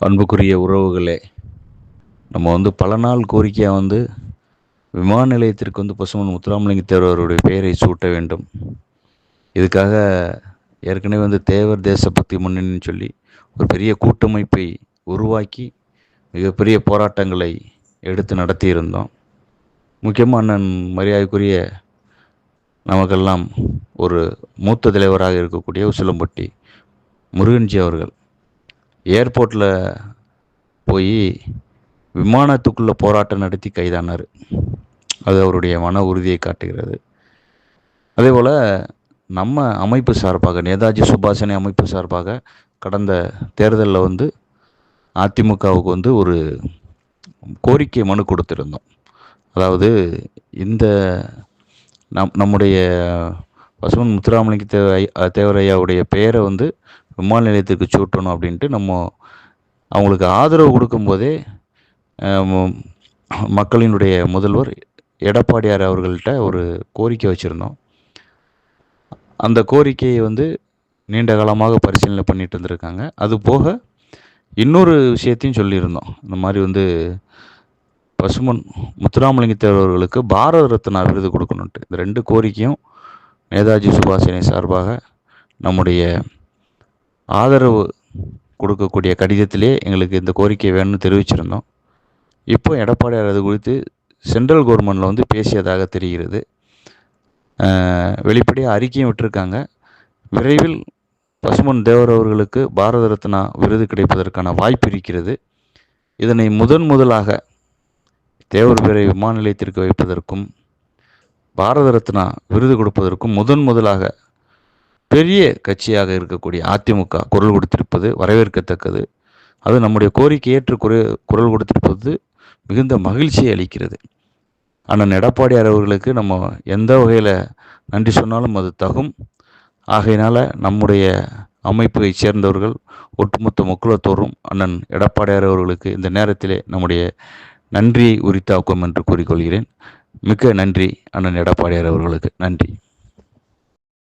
அன்புக்குரிய உறவுகளே நம்ம வந்து பல நாள் கோரிக்கையாக வந்து விமான நிலையத்திற்கு வந்து பசுமன் முத்துராமலிங்க தேர்வருடைய பெயரை சூட்ட வேண்டும். இதுக்காக ஏற்கனவே வந்து தேவர் தேசபக்தி முன்னணின்னு சொல்லி ஒரு பெரிய கூட்டமைப்பை உருவாக்கி மிகப்பெரிய போராட்டங்களை எடுத்து நடத்தியிருந்தோம். முக்கியமாக அண்ணன் மரியாதைக்குரிய நமக்கெல்லாம் ஒரு மூத்த தலைவராக இருக்கக்கூடிய உசிலம்பட்டி முருகன்ஜி அவர்கள். ஏர்போர்ட்டில் போய் விமானத்துக்குள்ளே போராட்டம் நடத்தி கைதானார். அது அவருடைய மன உறுதியை காட்டுகிறது. அதே போல் நம்ம அமைப்பு சார்பாக நேதாஜி சுபாஷினி அமைப்பு சார்பாக கடந்த தேர்தலில் வந்து அதிமுகவுக்கு வந்து ஒரு கோரிக்கை மனு கொடுத்துருந்தோம். அதாவது இந்த நம் நம்முடைய பசுமன் முத்துராமலிங்க தேவ தேவரையாவுடைய பெயரை வந்து விமான நிலையத்திற்கு சூட்டணும் அப்படின்ட்டு நம்ம அவங்களுக்கு ஆதரவு கொடுக்கும்போதே மக்களினுடைய முதல்வர் எடப்பாடியார் அவர்கள்ட்ட ஒரு கோரிக்கை வச்சுருந்தோம். அந்த கோரிக்கையை வந்து நீண்ட காலமாக பரிசீலனை பண்ணிட்டு இருந்திருக்காங்க அது போக இன்னொரு விஷயத்தையும் சொல்லியிருந்தோம். இந்த மாதிரி வந்து பசுமன் முத்துராமலிங்கத்தேவர் அவர்களுக்கு பாரத ரத்னா விருது கொடுக்கணுன்ட்டு இந்த ரெண்டு கோரிக்கையும் நேதாஜி சுபாஷினை சார்பாக நம்முடைய ஆதரவு கொடுக்கக்கூடிய கடிதத்திலே எங்களுக்கு இந்த கோரிக்கை வேணும்னு தெரிவிச்சிருந்தோம். இப்போ எடப்பாடியார் அது குறித்து சென்ட்ரல் கவர்மெண்டில் வந்து பேசியதாக தெரிகிறது. வெளிப்படையாக அறிக்கையும் விட்டிருக்காங்க. விரைவில் பசுமன் தேவர் அவர்களுக்கு பாரத ரத்னா விருது கிடைப்பதற்கான வாய்ப்பு இருக்கிறது. இதனை முதன் முதலாக தேவர் பேரை விமான நிலையத்திற்கு வைப்பதற்கும் பாரத ரத்னா விருது கொடுப்பதற்கும் முதன் முதலாக பெரிய கட்சியாக இருக்கக்கூடிய அதிமுக குரல் கொடுத்திருப்பது வரவேற்கத்தக்கது. அது நம்முடைய கோரிக்கை ஏற்று குரல் குரல் கொடுத்திருப்பது மிகுந்த மகிழ்ச்சியை அளிக்கிறது. அண்ணன் எடப்பாடியார் அவர்களுக்கு நம்ம எந்த வகையில் நன்றி சொன்னாலும் அது தகும். ஆகையினால் நம்முடைய அமைப்பை சேர்ந்தவர்கள் ஒட்டுமொத்த மக்களத்தோறும் அண்ணன் எடப்பாடியார் அவர்களுக்கு இந்த நேரத்திலே நம்முடைய நன்றியை உரித்தாக்கும் என்று கூறிக்கொள்கிறேன். மிக்க நன்றி அண்ணன் எடப்பாடியார் அவர்களுக்கு. நன்றி.